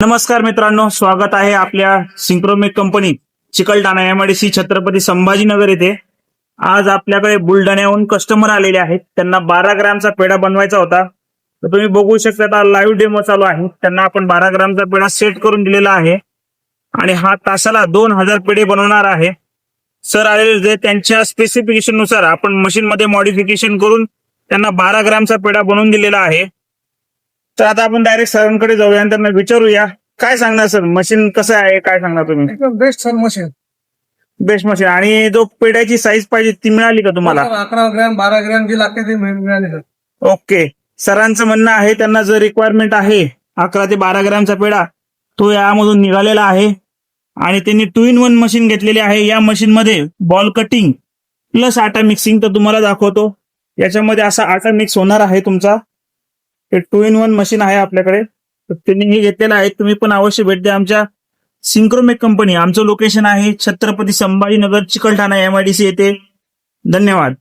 नमस्कार मित्रांनो स्वागत आहे आपल्या सिंक्रोमेक कंपनी चिकलठाणा एमआयडीसी छत्रपती संभाजीनगर येथे. आज आपल्याकडे बुलढाण्याहून कस्टमर आलेले आहेत. त्यांना बारा ग्रामचा पेढा बनवायचा होता. तर तुम्ही बघू शकता आता लाईव्ह डेमो चालू आहे. त्यांना आपण बारा ग्रामचा पेढा सेट करून दिलेला आहे. आणि हा तासाला दोन हजार पेढे बनवणार आहे. सर आलेले होते त्यांच्या स्पेसिफिकेशननुसार आपण मशीनमध्ये मॉडिफिकेशन करून त्यांना बारा ग्रामचा पेढा बनवून दिलेला आहे. तर आता आपण डायरेक्ट सरांकडे जाऊया आणि त्यांना विचारूया. काय सांगणार सर? मशीन कसं आहे? काय सांगणार तुम्ही? एकदम best sir machine best machine आणि जो पेढ्याची साईज पाहिजे ती मिळाली का तुम्हाला? अकरा ग्रॅम बारा ग्रॅम जे लागते ते मिळ- मिळाले सर. ओके सरांचं म्हणणं आहे त्यांना जर रिक्वायरमेंट आहे अकरा ते बारा ग्रॅमचा पेढा तो यामधून निघालेला आहे. आणि त्यांनी टू इन वन मशीन घेतलेली आहे. या मशीन मध्ये बॉल कटिंग प्लस आटा मिक्सिंग तर तुम्हाला दाखवतो. याच्यामध्ये असा आटा मिक्स होणार आहे तुमचा. हे टू इन वन मशीन आहे आपल्याकडे. तर त्यांनी हे घेतलेलं आहे. तुम्ही पण अवश्य भेट द्या आमच्या सिंक्रोमेक कंपनी आमचं लोकेशन आहे छत्रपती संभाजीनगर चिकलठाणा एमआयडीसी येथे. धन्यवाद.